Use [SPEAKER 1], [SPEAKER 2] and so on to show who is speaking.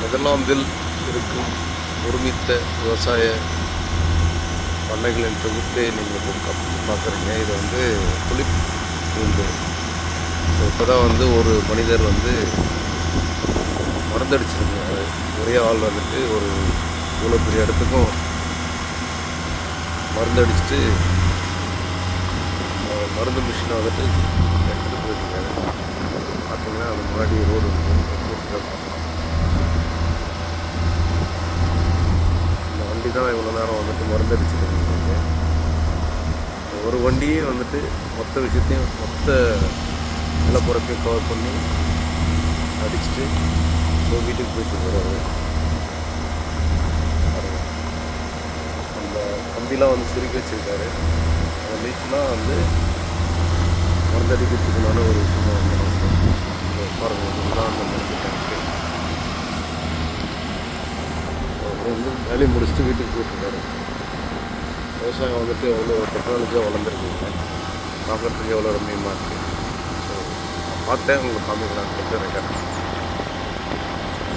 [SPEAKER 1] நெதர்லாந்தில் இருக்கும் ஒருமித்த விவசாய பண்ணைகளின் தொகுப்பே நீங்கள் இப்போ பார்க்குறீங்க. இது வந்து புளிப் பூண்டு இப்போ தான் வந்து ஒரு மனிதர் வந்து மருந்தடிச்சிருக்காரு ஒரே ஆள் வந்துட்டு ஒரு இவ்வளோ பெரிய இடத்துக்கும் மருந்தடிச்சுட்டு மருந்து மிஷினை வந்துட்டு எடுத்துகிட்டு போயிருக்காரு. பார்த்தீங்கன்னா அது முன்னாடி ரோடு இந்த வண்டி தான் இவ்வளோ நேரம் வந்துட்டு மருந்தடிச்சுட்டு இருந்தீங்க ஒரு வண்டியே வந்துட்டு மொத்த விஷயத்தையும் மொத்த நிலப்புறத்தையும் கவர் பண்ணி அடிச்சுட்டு இப்போ வீட்டுக்கு போயிட்டு போகிறாரு அந்த கம்பிலாம் வந்து சுருக்கி வச்சிருக்காரு. அந்த லீட்லாம் வந்து மருந்தடிக்கிறதுக்குனால ஒரு விஷயமா வந்து வந்து வேலையை முடிச்சுட்டு வீட்டுக்கு போயிட்டுருக்காரு. விவசாயம் வந்துட்டு எவ்வளோ டெக்னாலஜியாக வளர்ந்துருக்குங்க. பார்க்குறதுக்கு எவ்வளோ ரம்மியமாக இருக்குது ஸோ பார்த்தேன் உங்களுக்கு காமிக்கலாம் கேட்டு